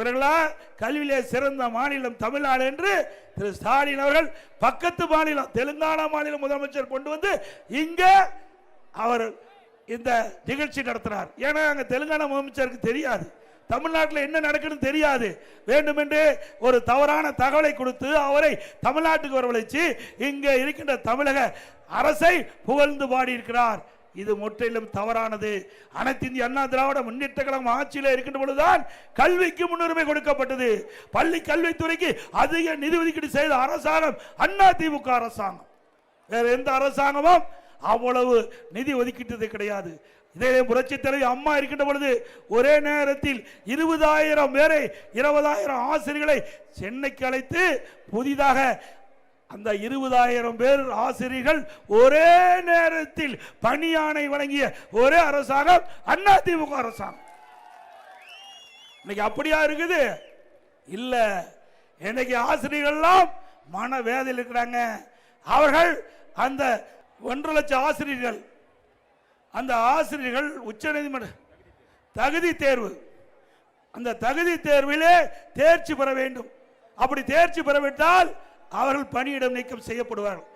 இவர்களா? கல்வியிலே சிறந்த மாநிலம் தமிழ்நாடு என்று திரு ஸ்டாலின் அவர்கள் பக்கத்து மாநிலம் தெலுங்கானா மாநில முதலமைச்சர் கொண்டு வந்து இங்க அவர் இந்த நிகழ்ச்சி நடத்தினார் ஏன்னா அங்க தெலுங்கானா முதலமைச்சருக்கு தெரியாது. தமிழ்நாட்டில் என்ன நடக்குன்னு தெரியாது. வேண்டுமென்று ஒரு தவறான தகவலை கொடுத்து அவரை தமிழ்நாட்டுக்கு வரவழைச்சு இங்கே இருக்கின்ற தமிழக அரசை புகழ்ந்து பாடியிருக்கிறார். இது முற்றிலும் தவறானது. அனைத்து இந்திய அண்ணா திராவிட முன்னேற்ற கழகம் ஆட்சியில் இருக்கின்ற பொழுதுதான் கல்விக்கு முன்னுரிமை கொடுக்கப்பட்டது. பள்ளி கல்வித்துறைக்கு அதிக நிதி ஒதுக்கீடு செய்த அரசாங்கம் அண்ணா திமுக அரசாங்கம். வேற எந்த அரசாங்கமும் அவ்வளவு நிதி ஒதுக்கிட்டது கிடையாது. இதே புரட்சி தலைவி அம்மா இருக்கின்ற பொழுது ஒரே நேரத்தில் இருபதாயிரம் பேரை இருபதாயிரம் ஆசிரியர்களை சென்னைக்கு அழைத்து புதிதாக அந்த இருபதாயிரம் பேர் ஆசிரியர்கள் ஒரே நேரத்தில் பணியானை வழங்கிய ஒரே அரசாங்கம் அண்ணா திமுக அரசாங்கம். இன்னைக்கு அப்படியா இருக்குது? இல்ல. இன்னைக்கு ஆசிரியர்கள்லாம் மன வேதையில் இருக்கிறாங்க. அவர்கள் அந்த ஒன்றரை லட்சம் ஆசிரியர்கள் அந்த ஆசிரியர்கள் உச்சநீதிமன்ற தகுதி தேர்வு அந்த தகுதி தேர்விலே தேர்ச்சி பெற வேண்டும். அப்படி தேர்ச்சி பெறவிட்டால் அவர்கள் பணியிடம் நீக்கம் செய்யப்படுவார்கள்.